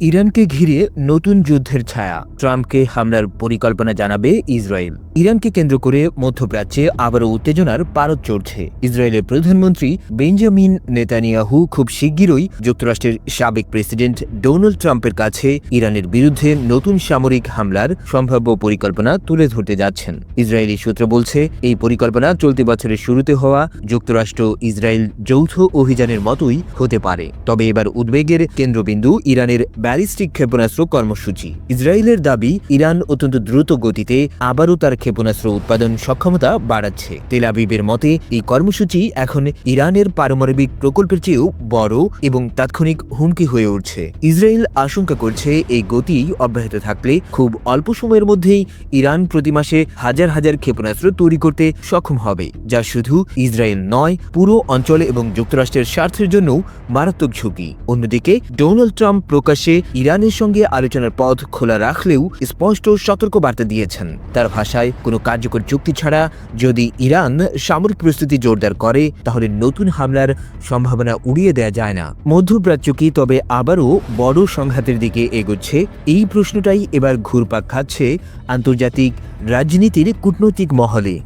ইরানকে ঘিরে নতুন যুদ্ধের ছায়া। ট্রাম্পকে হামলার পরিকল্পনা জানাবে ইসরায়েল। ইরানকে কেন্দ্র করে মধ্যপ্রাচ্যে আবারও উত্তেজনার পারদ চড়ছে। ইসরায়েলের প্রধানমন্ত্রী বেঞ্জামিন নেতানিয়াহু খুব শিগগিরই যুক্তরাষ্ট্রের সাবেক প্রেসিডেন্ট ডোনাল্ড ট্রাম্পের কাছে ইরানের বিরুদ্ধে নতুন সামরিক হামলার সম্ভাব্য পরিকল্পনা তুলে ধরতে যাচ্ছেন। ইসরায়েলি সূত্র বলছে, এই পরিকল্পনা চলতি বছরের শুরুতে হওয়া যুক্তরাষ্ট্র ইসরায়েল যৌথ অভিযানের মতোই হতে পারে। তবে এবার উদ্বেগের কেন্দ্রবিন্দু ইরানের ব্যালিস্টিক ক্ষেপণাস্ত্র কর্মসূচি। ইসরায়েলের দাবি, ইরান অত্যন্ত দ্রুত গতিতে আবারও তার ক্ষেপণাস্ত্র উৎপাদন সক্ষমতা বাড়াচ্ছে। তেল আবিবের মতে, এই কর্মসূচি এখন ইরানের পারমাণবিক প্রকল্পের চেয়েও বড় এবং তাৎক্ষণিক হুমকি হয়ে উঠছে। ইসরায়েল আশঙ্কা করছে এই গতি অব্যাহত থাকলে খুব অল্প সময়ের মধ্যেই ইরান প্রতি মাসে হাজার হাজার ক্ষেপণাস্ত্র তৈরি করতে সক্ষম হবে, যা শুধু ইসরায়েল নয়, পুরো অঞ্চলে এবং যুক্তরাষ্ট্রের স্বার্থের জন্য মারাত্মক ঝুঁকি। অন্যদিকে, ডোনাল্ড ট্রাম্প প্রকাশ্যে ইরানের সঙ্গে আলোচনার পথ খোলা রাখলেও স্পষ্ট সতর্ক বার্তা দিয়েছেন। তার ভাষায় কোনো কার্যকর চুক্তি ছাড়া যদি ইরান সামরিক প্রস্তুতি জোরদার করে, তাহলে নতুন হামলার সম্ভাবনা উড়িয়ে দেওয়া যায় না। মধ্যপ্রাচ্য কি তবে আবারও বড় সংঘাতের দিকে এগোচ্ছে। এই প্রশ্নটাই এবার ঘুরপাক খাচ্ছে আন্তর্জাতিক রাজনীতির কূটনৈতিক মহলে।